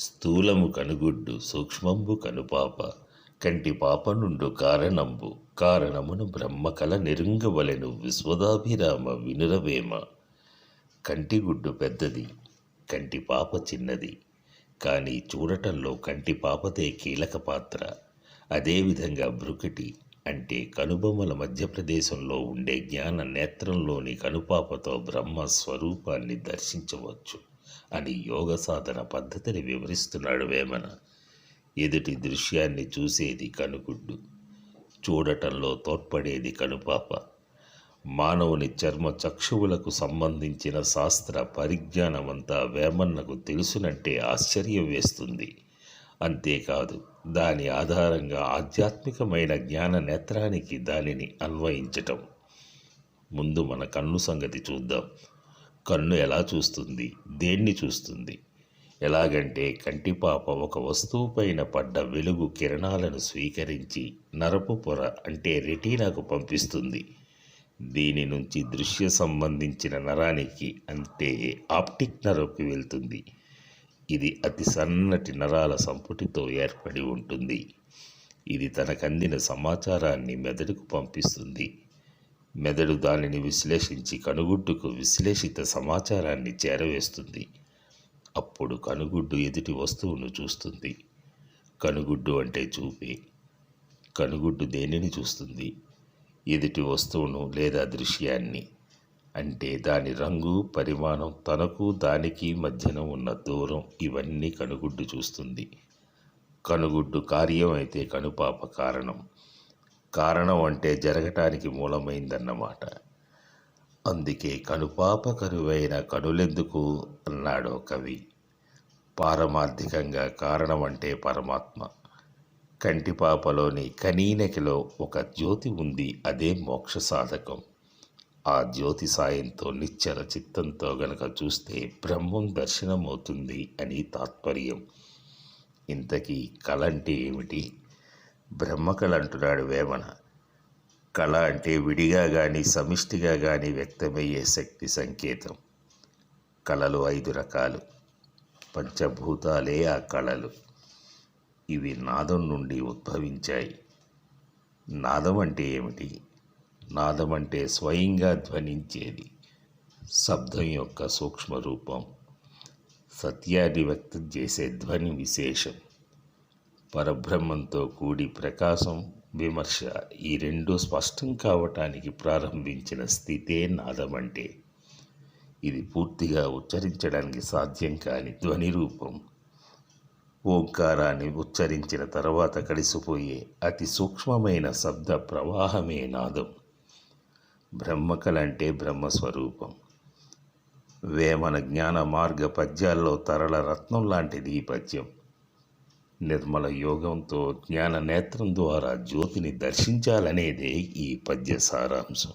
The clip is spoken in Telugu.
స్థూలము కనుగుడ్డు సూక్ష్మంబు కనుపాప కంటి పాప నుండు కారణంబు. కారణమును బ్రహ్మకల నెరుంగవలెను విశ్వదాభిరామ వినురవేమ. కంటిగుడ్డు పెద్దది కంటి పాప చిన్నది. కానీ చూడటంలో కంటి పాపదే కీలక పాత్ర. అదేవిధంగా భృకుటి అంటే కనుబొమ్మల మధ్యప్రదేశంలో ఉండే జ్ఞాన నేత్రంలోని కనుపాపతో బ్రహ్మ స్వరూపాన్ని దర్శించవచ్చు. అని యోగ సాధన పద్ధతిని వివరిస్తున్నాడు వేమన. ఎదుటి దృశ్యాన్ని చూసేది కనుగుడ్డు. చూడటంలో తోడ్పడేది కనుపాప. మానవుని చర్మ చక్షువులకు సంబంధించిన శాస్త్ర పరిజ్ఞానమంతా వేమన్నకు తెలుసునంటే ఆశ్చర్యం వేస్తుంది. అంతేకాదు దాని ఆధారంగా ఆధ్యాత్మికమైన జ్ఞాన నేత్రానికి దానిని అన్వయించటం. ముందు మన కన్ను సంగతి చూద్దాం. కన్ను ఎలా చూస్తుంది? దేన్ని చూస్తుంది? ఎలాగంటే కంటిపాప ఒక వస్తువు పైన పడ్డ వెలుగు కిరణాలను స్వీకరించి నరపు పొర అంటే రెటీనాకు పంపిస్తుంది. దీని నుంచి దృశ్య సంబంధించిన నరానికి అంటే ఆప్టిక్ నరవుకి వెళ్తుంది. ఇది అతి సన్నటి నరాల సంపుటితో ఏర్పడి ఉంటుంది. ఇది తనకందిన సమాచారాన్ని మెదడుకు పంపిస్తుంది. మెదడు దానిని విశ్లేషించి కనుగుడ్డుకు విశ్లేషిత సమాచారాన్ని చేరవేస్తుంది. అప్పుడు కనుగుడ్డు ఎదుటి వస్తువును చూస్తుంది. కనుగుడ్డు అంటే చూపే. కనుగుడ్డు దేనిని చూస్తుంది? ఎదుటి వస్తువును లేదా దృశ్యాన్ని. అంటే దాని రంగు పరిమాణం తనకు దానికి మధ్యన ఉన్న దూరం ఇవన్నీ కనుగుడ్డు చూస్తుంది. కనుగుడ్డు కార్యం అయితే కనుపాప కారణం. కారణం అంటే జరగటానికి మూలమైందన్నమాట. అందుకే కనుపాప కరువైన కనులెందుకు అన్నాడో కవి. పారమార్థికంగా కారణం అంటే పరమాత్మ. కంటిపాపలోని కనీనకిలో ఒక జ్యోతి ఉంది అదే మోక్ష సాధకం ఆ జ్యోతి సాయంతో నిశ్చల చిత్తంతో గనక చూస్తే బ్రహ్మం దర్శనమవుతుంది అని తాత్పర్యం. ఇంతకీ కళ అంటే ఏమిటి? బ్రహ్మకళ అంటున్నాడు వేమన. కళ అంటే విడిగా కానీ సమిష్టిగా కానీ వ్యక్తమయ్యే శక్తి సంకేతం. కళలు ఐదు రకాలు. పంచభూతాలే ఆ కళలు. ఇవి నాదం నుండి ఉద్భవించాయి. నాదం అంటే ఏమిటి? నాదం అంటే స్వయంగా ధ్వనించేది. శబ్దం యొక్క సూక్ష్మ రూపం సత్యాన్ని వ్యక్తం చేసే ధ్వని విశేషం. పరబ్రహ్మంతో కూడి ప్రకాశం విమర్శ ఈ రెండు స్పష్టం కావటానికి ప్రారంభించిన స్థితే నాదం అంటే ఇది పూర్తిగా ఉచ్చరించడానికి సాధ్యం కాని ధ్వని రూపం. ఓంకారాన్ని ఉచ్చరించిన తర్వాత కలిసిపోయే అతి సూక్ష్మమైన శబ్ద ప్రవాహమే నాదం. బ్రహ్మకలంటే బ్రహ్మస్వరూపం. వేమన జ్ఞాన మార్గ పద్యాల్లో తరల రత్నం లాంటిది ఈ పద్యం. నిర్మల యోగంతో జ్ఞాన నేత్రం ద్వారా జ్యోతిని దర్శించాలనేదే ఈ పద్య సారాంశం.